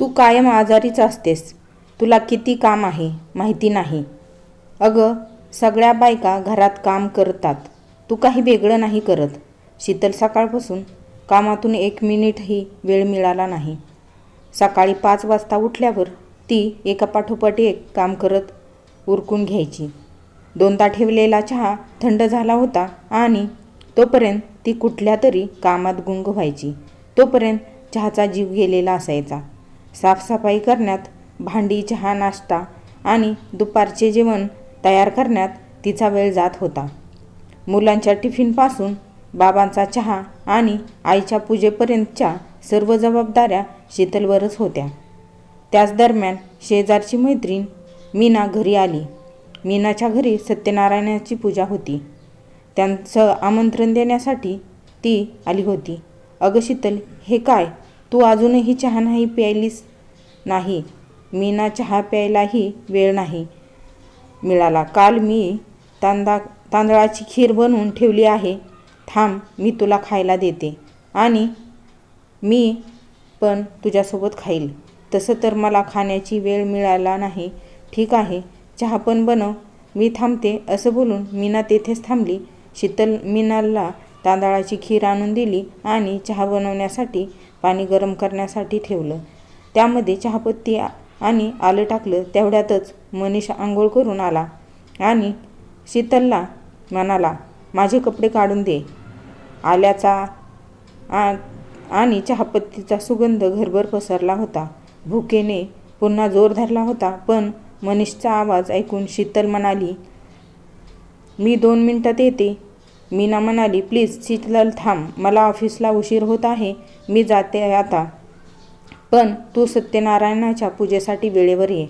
तू कायम आजारीच असतेस. तुला किती काम आहे माहिती नाही. अगं सगळ्या बायका घरात काम करतात. तू काही वेगळं नाही करत. शीतल सकाळपासून कामातून एक मिनिटही वेळ मिळाला नाही. सकाळी पाच वाजता उठल्यावर ती एकापाठोपाठ एक काम करत उरकून घ्यायची. दोनदा ठेवलेला चहा थंड झाला होता आणि तोपर्यंत ती कुठल्या तरी कामात गुंग व्हायची. तोपर्यंत चहाचा जीव गेलेला असायचा. साफसफाई करण्यात भांडी चहा नाश्ता आणि दुपारचे जेवण तयार करण्यात तिचा वेळ जात होता. मुलांच्या टिफिनपासून बाबांचा चहा आणि आईच्या पूजेपर्यंतच्या सर्व जबाबदाऱ्या शीतलवरच होत्या. त्याच दरम्यान शेजारची मैत्रीण मीना घरी आली. मीनाच्या घरी सत्यनारायणाची पूजा होती. त्यांचं आमंत्रण देण्यासाठी ती आली होती. अगं शीतल हे काय? तू अजूनही चहा नाही प्यायलीस नाही. मीना चहा प्यायलाही वेळ नाही मिळाला. काल मी तांदा तांदळाची खीर बनवून ठेवली आहे. थांब मी तुला खायला देते. आणि मी पण तुझ्यासोबत खाईल. तसं तर मला खाण्याची वेळ मिळाला नाही. ठीक आहे चहा पण बनव मी थांबते असं बोलून मीना तेथेच थांबली. शीतल मीनाला तांदळाची खीर आणून दिली आणि चहा बनवण्यासाठी पाणी गरम करण्यासाठी ठेवलं. त्यामध्ये चहापत्ती आणि आलं टाकलं. तेवढ्यातच मनीष आंघोळ करून आला आणि शीतलला म्हणाला माझे कपडे काढून दे. आल्याचा आ आणि चहापत्तीचा सुगंध घरभर पसरला होता. भुकेने पुन्हा जोर धरला होता पण मनीषचा आवाज ऐकून शीतल म्हणाली मी दोन मिनटात येते. मीना म्हणाली प्लीज शीतल थांब. मला ऑफिसला उशीर होत आहे. मी जाते आता. पण तू सत्यनारायणाच्या पूजेसाठी वेळेवर ये.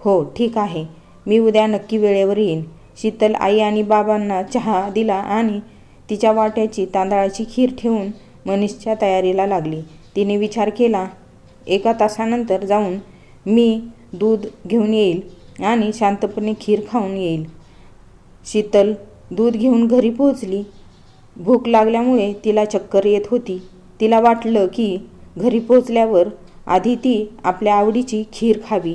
हो ठीक आहे. मी उद्या नक्की वेळेवर येईन. शीतल आई आणि बाबांना चहा दिला आणि तिच्या वाट्याची तांदळाची खीर ठेवून मनीषच्या तयारीला लागली. तिने विचार केला एका तासानंतर जाऊन मी दूध घेऊन येईल आणि शांतपणे खीर खाऊन येईल. शीतल दूध घेऊन घरी पोहोचली. भूक लागल्यामुळे तिला चक्कर येत होती. तिला वाटलं की घरी पोचल्यावर आधी ती आपल्या आवडीची खीर खावी.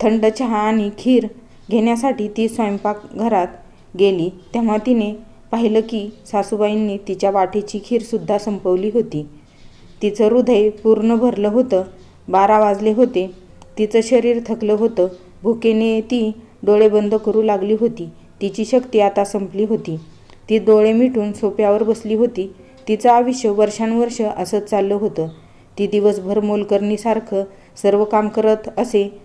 थंड चहा आणि खीर घेण्यासाठी ती स्वयंपाकघरात गेली. तेव्हा तिने पाहिलं की सासूबाईंनी तिच्या वाटेची खीरसुद्धा संपवली होती. तिचं हृदय पूर्ण भरलं होतं. बारा वाजले होते. तिचं शरीर थकलं होतं. भुकेने ती डोळे बंद करू लागली होती. तिची शक्ती आता संपली होती. ती डोळे मिटून सोप्यावर बसली होती. तिचं आयुष्य वर्षानुवर्ष असंच चाललं होतं. ती दिवसभर मोलकरणीसारखं सर्व काम करत असे.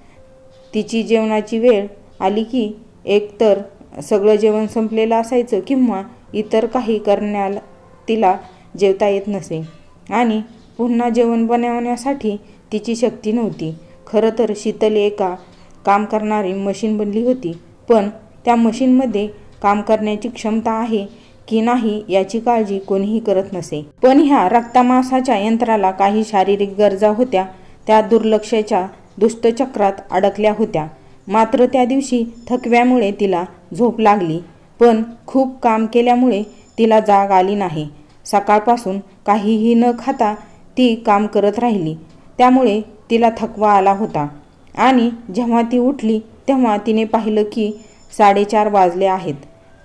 तिची जेवणाची वेळ आली की एकतर सगळं जेवण संपलेलं असायचं किंवा इतर काही करण्याला तिला जेवता येत नसे. आणि पुन्हा जेवण बनवण्यासाठी तिची शक्ती नव्हती. खरं तर शीतल एका काम करणारी मशीन बनली होती. पण त्या मशीनमध्ये काम करण्याची क्षमता आहे की नाही याची काळजी कोणीही करत नसे. पण ह्या रक्तामासाच्या यंत्राला काही शारीरिक गरजा होत्या. त्या दुर्लक्षाच्या दुष्टचक्रात अडकल्या होत्या. मात्र त्या दिवशी थकव्यामुळे तिला झोप लागली. पण खूप काम केल्यामुळे तिला जाग आली नाही. सकाळपासून काहीही न खाता ती काम करत राहिली. त्यामुळे तिला थकवा आला होता. आणि जेव्हा ती उठली तेव्हा तिने पाहिलं की साडेचार वाजले आहेत.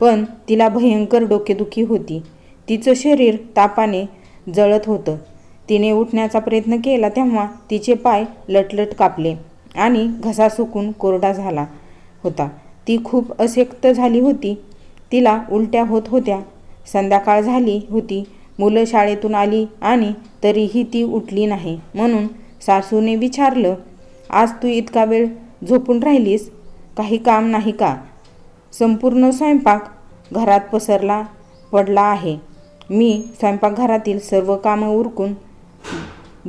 पण तिला भयंकर डोकेदुखी होती. तिचं शरीर तापाने जळत होतं. तिने उठण्याचा प्रयत्न केला तेव्हा तिचे पाय लटलट कापले आणि घसा सुकून कोरडा झाला होता. ती खूप अशक्त झाली होती. तिला उलट्या होत होत्या. संध्याकाळ झाली होती. मुलं शाळेतून आली आणि तरीही ती उठली नाही म्हणून सासूने विचारलं आज तू इतका वेळ झोपून राहिलीस? काही काम नाही का? संपूर्ण स्वयंपाक घरात पसरला पडला आहे. मी स्वयंपाकघरातील सर्व कामं उरकून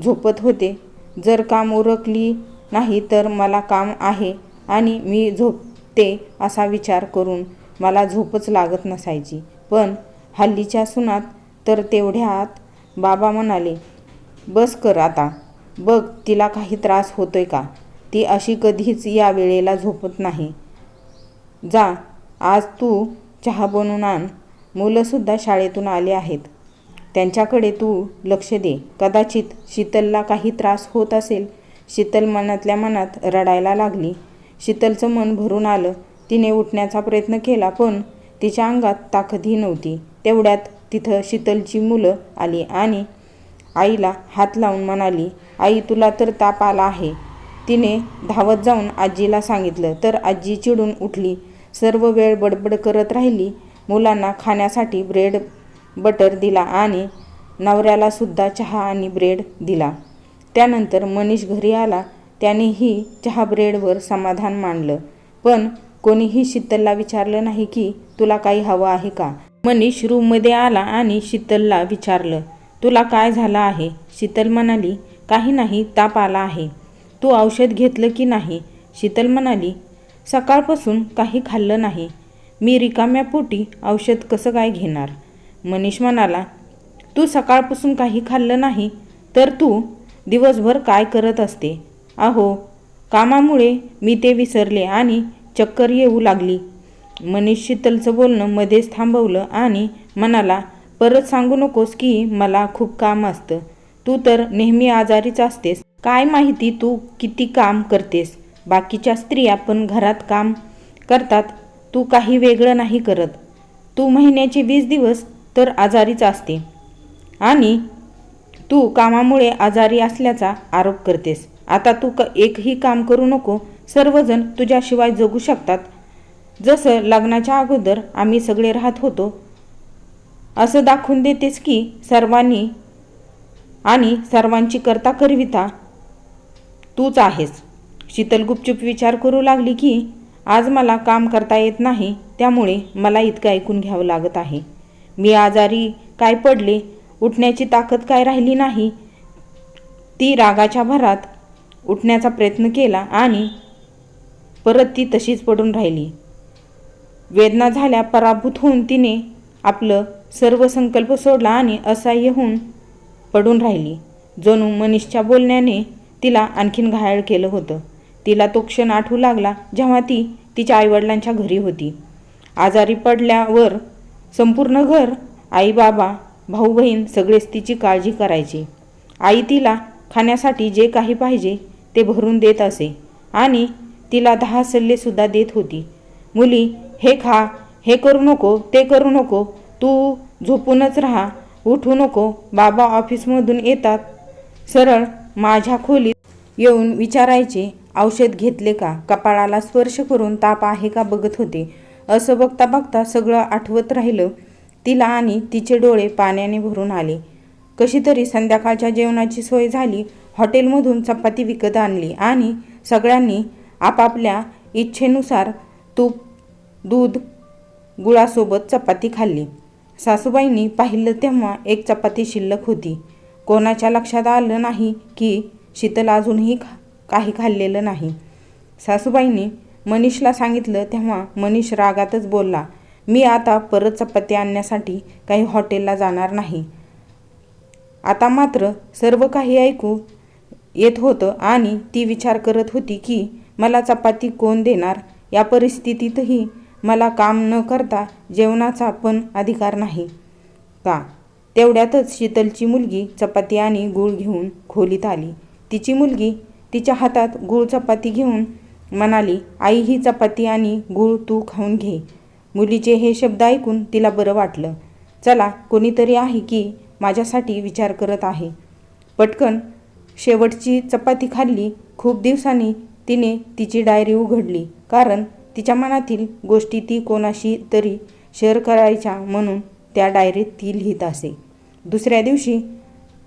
झोपत होते. जर काम उरकली नाही तर मला काम आहे आणि मी झोपते असा विचार करून मला झोपच लागत नसायची. पण हल्लीच्या सुनात तर तेवढ्यात बाबा म्हणाले बस कर आता. बघ तिला काही त्रास होतोय का? ती अशी कधीच या वेळेला झोपत नाही. जा आज तू चहा बनवून आण. मुलंसुद्धा शाळेतून आले आहेत. त्यांच्याकडे तू लक्ष दे. कदाचित शीतलला काही त्रास होत असेल. शीतल मनातल्या मनात रडायला लागली. शीतलचं मन भरून आलं. तिने उठण्याचा प्रयत्न केला पण तिच्या अंगात ताकदही नव्हती. तेवढ्यात तिथं शीतलची मुलं आली आणि आईला हात लावून म्हणाली आई तुला तर ताप आला आहे. तिने धावत जाऊन आजीला सांगितलं तर आजी चिडून उठली. सर्व वेळ बडबड करत राहिली. मुलांना खाण्यासाठी ब्रेड बटर दिला आणि नवऱ्याला सुद्धा चहा आणि ब्रेड दिला. त्यानंतर मनीष घरी आला. त्यानेही चहा ब्रेडवर समाधान मानलं. पण कोणीही शीतलला विचारलं नाही की तुला काही हवं आहे का? मनीष रूममध्ये आला आणि शीतलला विचारलं तुला काय झालं आहे? शीतल म्हणाली काही नाही ताप आला आहे. तू औषध घेतलं की नाही? शीतल म्हणाली सकाळपासून काही खाल्लं नाही. मी रिकाम्या पोटी औषध कसं काय घेणार? मनीष म्हणाला तू सकाळपासून काही खाल्लं नाही तर तू दिवसभर काय करत असते? अहो कामामुळे मी ते विसरले आणि चक्कर येऊ लागली. मनीष शीतलचं बोलणं मध्येच थांबवलं आणि म्हणाला परत सांगू नकोस की मला खूप काम असतं. तू तर नेहमी आजारीच असतेस. काय माहिती तू किती काम करतेस? बाकीच्या स्त्रिया पण घरात काम करतात तू काही वेगळं नाही करत. तू महिन्याचे वीस दिवस तर आजारीच असते. आणि तू कामामुळे आजारी असल्याचा आरोप करतेस. आता तू क एकही काम करू नको. सर्वजण तुझ्याशिवाय जगू शकतात. जसं लग्नाच्या अगोदर आम्ही सगळे राहत होतो असं दाखवून देतेस की सर्वांनी आणि सर्वांची करता करविता तूच आहेस. शीतल गुपचूप विचार करू लागली की आज मला काम करता येत नाही त्यामुळे मला इतकं ऐकून घ्यावं लागत आहे. मी आजारी काय पडले उठण्याची ताकद काय राहिली नाही ती रागाच्या भरात उठण्याचा प्रयत्न केला आणि परत ती तशीच पडून राहिली. वेदना झाल्या पराभूत होऊन तिने आपलं सर्व संकल्प सोडला आणि असह्य होऊन पडून राहिली. जणू मनीषच्या बोलण्याने तिला आणखीन घायाळ केलं होतं. तिला तो क्षण आठवू लागला जेव्हा ती तिच्या आईवडिलांच्या घरी होती. आजारी पडल्यावर संपूर्ण घर आई बाबा भाऊ बहीण सगळेच तिची काळजी करायचे. आई तिला खाण्यासाठी जे काही पाहिजे ते भरून देत असे आणि तिला दहा सल्लेसुद्धा देत होती. मुली हे खा हे करू नको ते करू नको तू झोपूनच राहा उठू नको बाबा ऑफिसमधून येतात. सरळ माझ्या खोलीत येऊन विचारायचे औषध घेतले का? कपाळाला स्पर्श करून ताप आहे का बघत होते. असं बघता बघता सगळं आठवत राहिलं. तिला आणि तिचे डोळे पाण्याने भरून आले. कशी तरी संध्याकाळच्या जेवणाची सोय झाली. हॉटेलमधून चपाती विकत आणली आणि सगळ्यांनी आपापल्या इच्छेनुसार तूप दूध गुळासोबत चपाती खाल्ली. सासूबाईंनी पाहिलं तेव्हा एक चपाती शिल्लक होती. कोणाच्या लक्षात आलं नाही की शीतल अजूनही खा काही खाल्लेलं नाही. सासूबाईंनी मनीषला सांगितलं तेव्हा मनीष रागातच बोलला मी आता परत चपाती आणण्यासाठी काही हॉटेलला जाणार नाही. आता मात्र सर्व काही ऐकू येत होतं आणि ती विचार करत होती की मला चपाती कोण देणार? या परिस्थितीतही मला काम न करता जेवणाचा पण अधिकार नाही. का? तेवढ्यातच शीतलची मुलगी चपाती आणि गूळ घेऊन खोलीत आली. तिची मुलगी तिच्या हातात गूळ चपाती घेऊन म्हणाली आई ही चपाती आणि गूळ तू खाऊन घे. मुलीचे हे शब्द ऐकून तिला बरं वाटलं. चला कोणीतरी आहे की माझ्यासाठी विचार करत आहे. पटकन शेवटची चपाती खाल्ली. खूप दिवसांनी तिने तिची डायरी उघडली कारण तिच्या मनातील गोष्टी ती कोणाशी तरी शेअर करायच्या म्हणून त्या डायरीत ती लिहित असे. दुसऱ्या दिवशी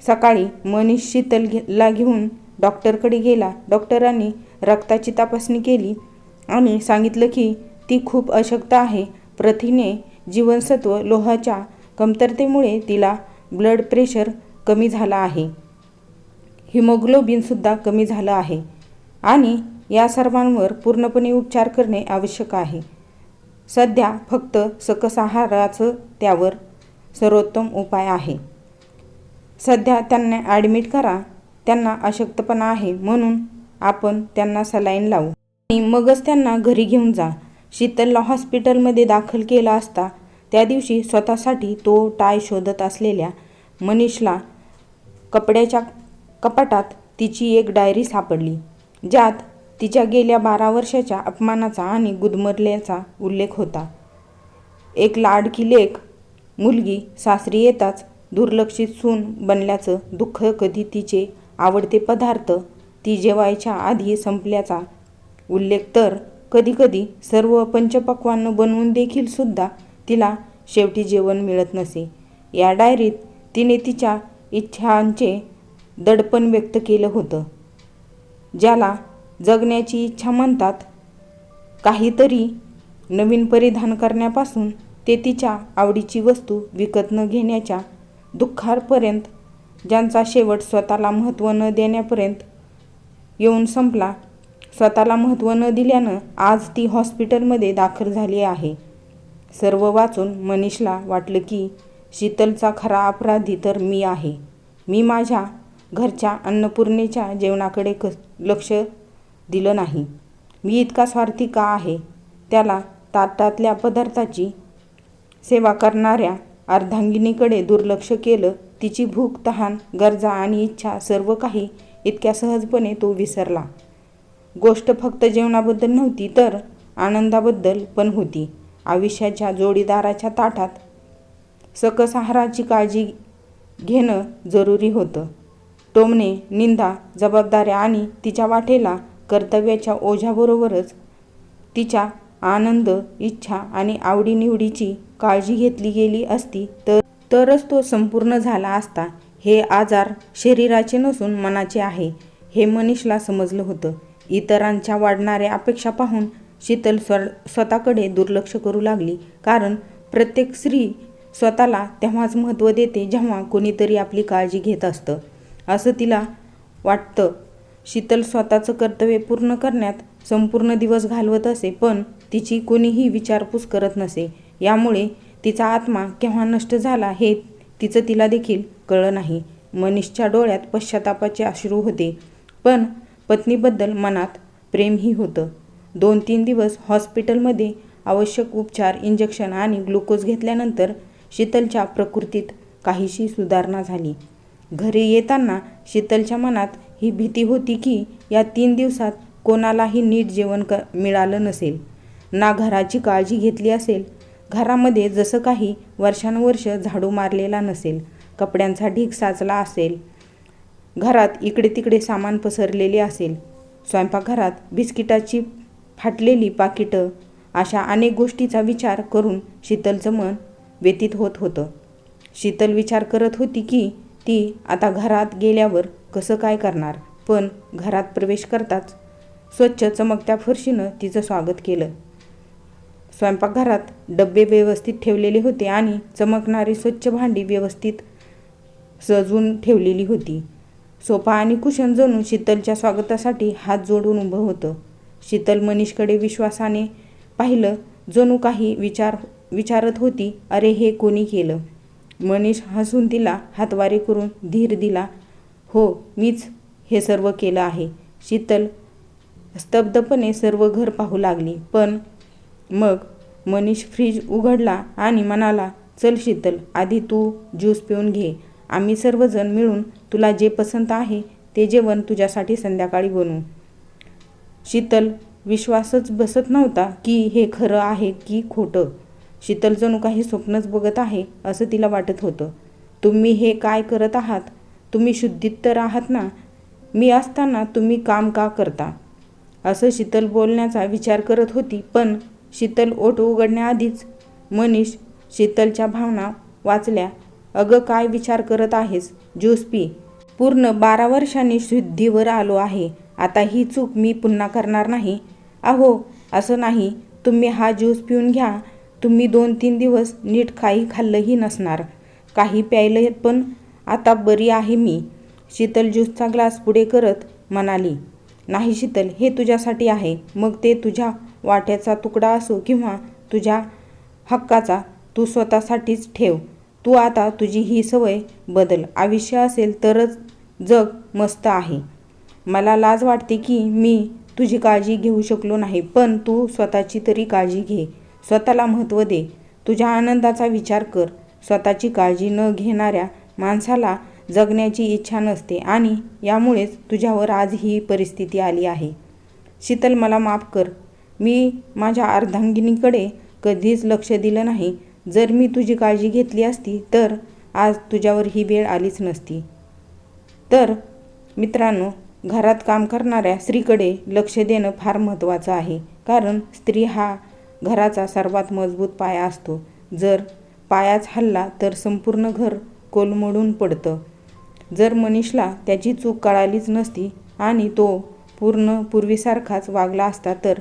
सकाळी मनीष शीतलला घेऊन डॉक्टरकडे गेला. डॉक्टरांनी रक्ताची तपासणी केली आणि सांगितलं की ती खूप अशक्त आहे. प्रथिने जीवनसत्व लोहाच्या कमतरतेमुळे तिला ब्लड प्रेशर कमी झाला आहे. हिमोग्लोबिनसुद्धा कमी झालं आहे आणि या सर्वांवर पूर्णपणे उपचार करणे आवश्यक आहे. सध्या फक्त सकस आहाराचं त्यावर सर्वोत्तम उपाय आहे. सध्या त्यांना ॲडमिट करा. त्यांना अशक्तपणा आहे म्हणून आपण त्यांना सलाईन लावू. आणि मगच त्यांना घरी घेऊन जा. शीतलला हॉस्पिटलमध्ये दाखल केला असता त्या दिवशी स्वतःसाठी तो टाय शोधत असलेल्या मनीषला कपड्याच्या कपाटात तिची एक डायरी सापडली ज्यात तिच्या गेल्या बारा वर्षाच्या अपमानाचा आणि गुदमरल्याचा उल्लेख होता. एक लाडकी लेख मुलगी सासरी येताच दुर्लक्षित सून बनल्याचं दुःख कधी तिचे आवडते पदार्थ ती जेवायच्या आधी संपल्याचा उल्लेख तर कधीकधी सर्व पंचपक्वान्न बनवून देखील सुद्धा तिला शेवटी जेवण मिळत नसे. या डायरीत तिने तिच्या इच्छांचे दडपण व्यक्त केलं होतं ज्याला जगण्याची इच्छा म्हणतात. काहीतरी नवीन परिधान करण्यापासून ते तिच्या आवडीची वस्तू विकत न घेण्याच्या दुःखापर्यंत ज्यांचा शेवट स्वतःला महत्त्व न देण्यापर्यंत येऊन संपला. स्वतःला महत्त्व न दिल्यानं आज ती हॉस्पिटलमध्ये दाखल झाली आहे. सर्व वाचून मनीषला वाटलं की शीतलचा खरा अपराधी तर मी आहे. मी माझ्या घरच्या अन्नपूर्णेच्या जेवणाकडे क लक्ष दिलं नाही. मी इतका स्वार्थी का आहे? त्याला ताटातल्या पदार्थाची सेवा करणाऱ्या अर्धांगिनीकडे दुर्लक्ष केलं तिची भूक तहान गरजा आणि इच्छा सर्व काही इतक्या सहजपणे तो विसरला. गोष्ट फक्त जेवणाबद्दल नव्हती तर आनंदाबद्दल पण होती. आयुष्याच्या जोडीदाराच्या ताटात सकस आहाराची काळजी घेणं जरुरी होतं. टोमने निंदा जबाबदाऱ्या आणि तिच्या वाटेला कर्तव्याच्या ओझ्याबरोबरच तिच्या आनंद इच्छा आणि आवडीनिवडीची काळजी घेतली गेली असती तर तरच तो संपूर्ण झाला असता हे आजार शरीराचे नसून मनाचे आहे हे मनीषला समजलं होतं. इतरांच्या वाढणाऱ्या अपेक्षा पाहून शीतल स्व स्वतःकडे दुर्लक्ष करू लागली. कारण प्रत्येक स्त्री स्वतःला तेव्हाच महत्त्व देते जेव्हा कोणीतरी आपली काळजी घेत असतं. असं तिला वाटतं. शीतल स्वतःचं कर्तव्य पूर्ण करण्यात संपूर्ण दिवस घालवत असे पण तिची कोणीही विचारपूस करत नसे. यामुळे तिचा आत्मा केव्हा नष्ट झाला हे तिचं तिला देखील कळलं नाही. मनीषच्या डोळ्यात पश्चातापाचे अश्रू होते. पण पत्नीबद्दल मनात प्रेमही होतं. दोन तीन दिवस हॉस्पिटलमध्ये आवश्यक उपचार इंजेक्शन आणि ग्लुकोज घेतल्यानंतर शीतलच्या प्रकृतीत काहीशी सुधारणा झाली. घरी येताना शीतलच्या मनात ही भीती होती की या तीन दिवसात कोणालाही नीट जेवण क मिळालं नसेल. ना घराची काळजी घेतली असेल घरामध्ये जसं काही वर्षानुवर्ष झाडू मारलेला नसेल कपड्यांचा ढीग साचला असेल घरात इकडे तिकडे सामान पसरलेले असेल स्वयंपाकघरात बिस्किटाची फाटलेली पाकिटं अशा अनेक गोष्टीचा विचार करून शीतलचं मन व्यतीत होत होतं. शीतल विचार करत होती की ती आता घरात गेल्यावर कसं काय करणार? पण घरात प्रवेश करताच स्वच्छ चमकत्या फरशीनं तिचं स्वागत केलं. स्वयंपाकघरात डबे व्यवस्थित ठेवलेले होते आणि चमकणारी स्वच्छ भांडी व्यवस्थित सजवून ठेवलेली होती. सोफा आणि कुशन जणू शीतलच्या स्वागतासाठी हात जोडून उभं होतं. शीतल मनीषकडे विश्वासाने पाहिलं जणू काही विचार विचारत होती अरे हे कोणी केलं? मनीष हसून तिला हातवारे करून धीर दिला हो मीच हे सर्व केलं आहे. शीतल स्तब्धपणे सर्व घर पाहू लागली पण मग मनीष फ्रीज उघडला आणि म्हणाला चल शीतल आधी तू ज्यूस पिऊन घे. आम्ही सर्वजण मिळून तुला जे पसंत आहे ते जेवण तुझ्यासाठी संध्याकाळी बनवू. शीतल विश्वासच बसत नव्हता की हे खरं आहे की खोटं. शीतल जणू काही स्वप्नच बघत आहे असं तिला वाटत होतं. तुम्ही हे काय करत आहात? तुम्ही शुद्धीत तर आहात ना? मी असताना तुम्ही काम का करता? असं शीतल बोलण्याचा विचार करत होती पण शीतल ओठ उघडण्याआधीच मनीष शीतलच्या भावना वाचल्या. अगं काय विचार करत आहेस? ज्यूस पी. पूर्ण बारा वर्षांनी शुद्धीवर आलो आहे. आता ही चूक मी पुन्हा करणार नाही. अहो असं नाही. तुम्ही हा ज्यूस पिऊन घ्या. तुम्ही दोन तीन दिवस नीट काही खाल्लंही नसणार. काही प्यायलं पण आता बरी आहे मी. शीतल ज्यूसचा ग्लास पुढे करत म्हणाली नाही शीतल हे तुझ्यासाठी आहे. मग ते तुझ्या वाट्याचा तुकडा असो किंवा तुझ्या हक्काचा तू स्वतःसाठीच ठेव. तू आता तुझी ही सवय बदल. आयुष्य असेल तरच जग मस्त आहे. मला लाज वाटते की मी तुझी काळजी घेऊ शकलो नाही पण तू स्वतःची तरी काळजी घे. स्वतःला महत्त्व दे. तुझ्या आनंदाचा विचार कर. स्वतःची काळजी न घेणाऱ्या माणसाला जगण्याची इच्छा नसते आणि यामुळेच तुझ्यावर आज ही परिस्थिती आली आहे. शीतल मला माफ कर. मी माझ्या अर्धांगिनीकडे कधीच लक्ष दिलं नाही. जर मी तुझी काळजी घेतली असती तर आज तुझ्यावर ही वेळ आलीच नसती. तर मित्रांनो घरात काम करणाऱ्या स्त्रीकडे लक्ष देणं फार महत्त्वाचं आहे. कारण स्त्री हा घराचा सर्वात मजबूत पाया असतो. जर पायाच हल्ला तर संपूर्ण घर कोलमडून पडतं. जर मनीषला त्याची चूक कळालीच नसती आणि तो पूर्ण पूर्वीसारखाच वागला असता तर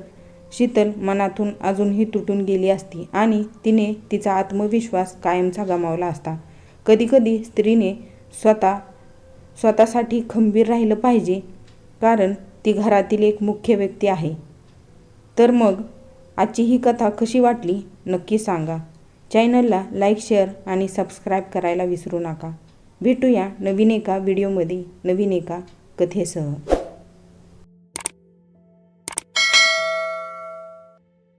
शीतल मनातून अजूनही तुटून गेली असती आणि तिने तिचा आत्मविश्वास कायमचा गमावला असता. कधीकधी स्त्रीने स्वतः स्वतःसाठी खंबीर राहिलं पाहिजे कारण ती घरातील एक मुख्य व्यक्ती आहे. तर मग आजची ही कथा कशी वाटली नक्की सांगा. चॅनलला लाईक शेअर आणि सबस्क्राईब करायला विसरू नका. भेटूया नवीन एका व्हिडिओमध्ये नवीन एका कथेसह.